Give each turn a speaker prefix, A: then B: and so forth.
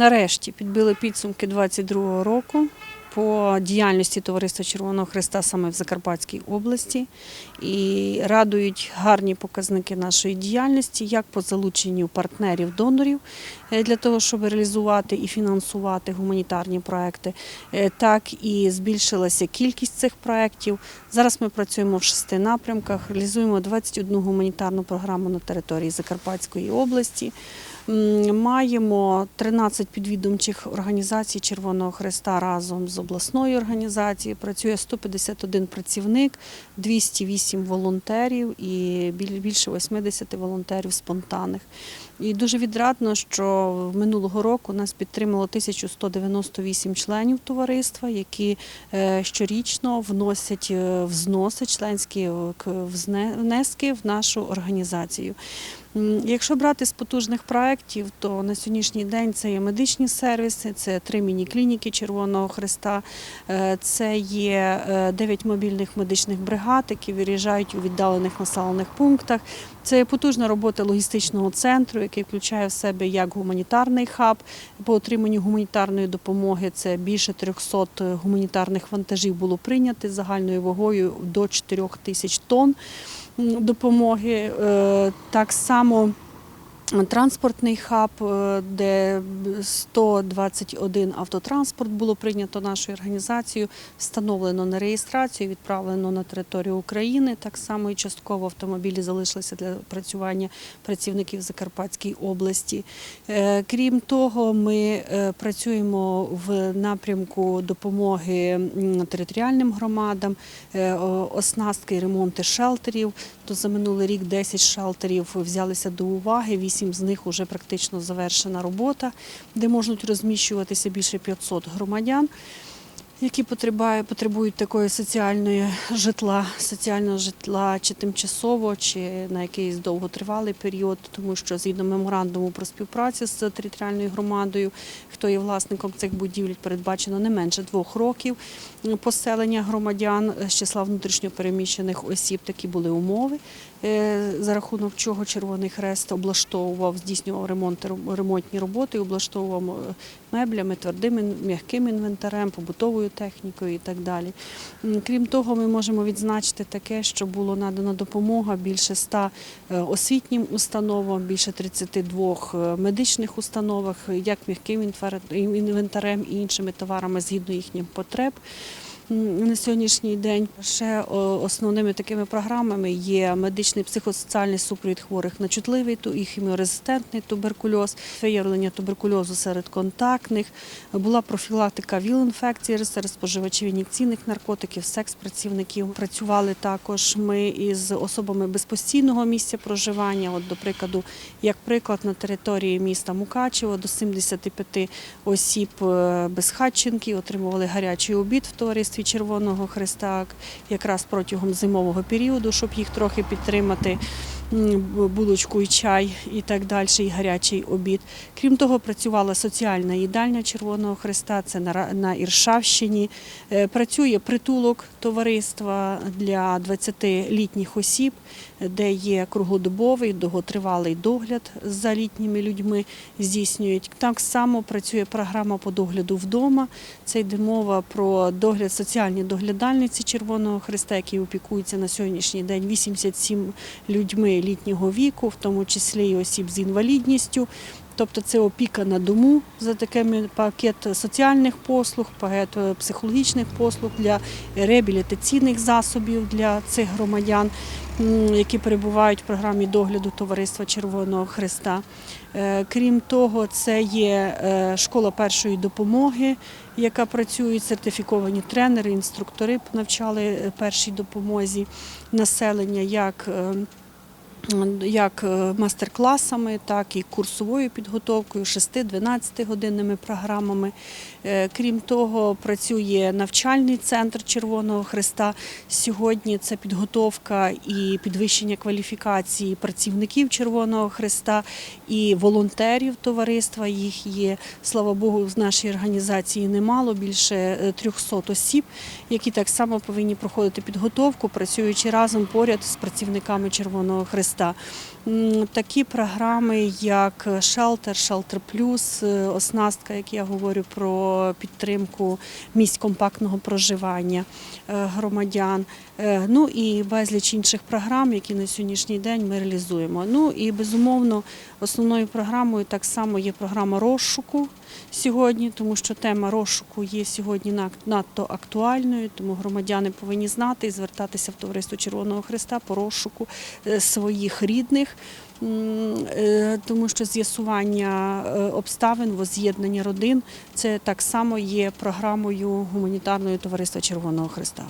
A: нарешті підбили підсумки 22 року по діяльності Товариства Червоного Христа саме в Закарпатській області. І радують гарні показники нашої діяльності, як по залученню партнерів-донорів для того, щоб реалізувати і фінансувати гуманітарні проекти, е, так і збільшилася кількість цих проєктів. Зараз ми працюємо в шести напрямках, реалізуємо 21 гуманітарну програму на території Закарпатської області. Маємо 13 підвідомчих організацій Червоного Христа разом з обласною організацією. Працює 151 працівник, 208 волонтерів і більше 80 волонтерів спонтанних. І дуже відрадно, що минулого року нас підтримало 1198 членів товариства, які е, щорічно вносять е, взноси членські е, внески в нашу організацію. Якщо брати з потужних проєктів, то на сьогоднішній день це є медичні сервіси, це три міні-клініки Червоного Христа, е, це є е, дев'ять мобільних медичних бригад, які виїжджають у віддалених населених пунктах. Це є потужна робота логістичного центру, який включає в себе як гуманітарний хаб по отриманню гуманітарної допомоги. Це більше 300 гуманітарних вантажів було прийнято загальною вагою до 4 тисяч тонн допомоги. Е, Так само транспортний хаб, е, де 121 автотранспорт було прийнято нашою організацією, встановлено на реєстрацію, відправлено на територію України. Так само і частково автомобілі залишилися для працювання працівників Закарпатської області. Е, Крім того, ми е, працюємо в напрямку допомоги територіальним громадам, оснастки ремонти шелтерів. То за минулий рік 10 шелтерів взялися до уваги. Вісім з них вже практично завершена робота, де можуть розміщуватися більше 500 громадян. Які потребують, такої соціальної житла, соціального житла чи тимчасово, чи на якийсь довготривалий період, тому що згідно меморандуму про співпрацю з територіальною громадою, хто є власником цих будівель, передбачено не менше двох років поселення громадян з числа внутрішньопереміщених осіб. Такі були умови, за рахунок чого Червоний Хрест облаштовував, здійснював ремонт, ремонтні роботи, облаштовував е, меблями, твердим м'яким інвентарем, побутовою технікою і так далі. Крім того, ми можемо відзначити таке, що було надано допомога більше 100 е, освітнім установам, більше 32 е, медичних установах, як м'яким інвентарем і іншими товарами згідно їхніх потреб. На сьогоднішній день ще основними такими програмами є медичний психосоціальний супровід хворих на чутливий і хіміорезистентний туберкульоз, виявлення туберкульозу серед контактних, була профілактика ВІЛ-інфекції серед споживачів ін'єкційних наркотиків, секс-працівників. Працювали також ми із особами без постійного місця проживання. От, до прикладу, як приклад, на території міста Мукачево до 75 осіб е, безхатченків отримували гарячий обід в товаристві Червоного Христа якраз протягом зимового періоду, щоб їх трохи підтримати. Булочку і чай і так далі, і гарячий обід. Крім того, працювала соціальна їдальня Червоного Христа, це на Іршавщині. Е, Працює притулок товариства для 20-літніх осіб, де є круглодобовий, довготривалий догляд за літніми людьми здійснюють. Так само працює програма по догляду вдома. Це йде мова про догляд соціальні доглядальниці Червоного Христа, які опікуються на сьогоднішній день 87 людьми літнього віку, в тому числі і осіб з інвалідністю. Тобто це опіка на дому за такими пакет соціальних послуг, пакет е, психологічних послуг для реабілітаційних засобів для цих громадян, які перебувають в програмі догляду Товариства Червоного Христа. Е, Крім того, це є е, школа першої допомоги, яка працює, сертифіковані тренери, інструктори навчали першій допомозі населення, як е, як е, мастер-класами, так і курсовою підготовкою, 6-12 годинними програмами. Е, Крім того, працює навчальний центр Червоного Христа. Сьогодні це підготовка і підвищення кваліфікації працівників Червоного Христа і волонтерів товариства. Їх є, слава Богу, в нашій організації немало, більше е, 300 осіб, які так само повинні проходити підготовку, працюючи разом поряд з працівниками Червоного Христа. Христа. М, Такі програми, як Шелтер, Шелтер Плюс, е, оснастка, як я говорю про підтримку місць компактного проживання е, громадян. Е, Ну і безліч інших програм, які на сьогоднішній день ми реалізуємо. Ну і безумовно, основною програмою так само є програма розшуку сьогодні, тому що тема розшуку є сьогодні надто актуальною, тому громадяни повинні знати і звертатися в Товариство Червоного Христа по розшуку е, своїх рідних. Е, Тому що з'ясування е, обставин, воз'єднання родин це так само є програмою гуманітарного товариства Червоного Христа.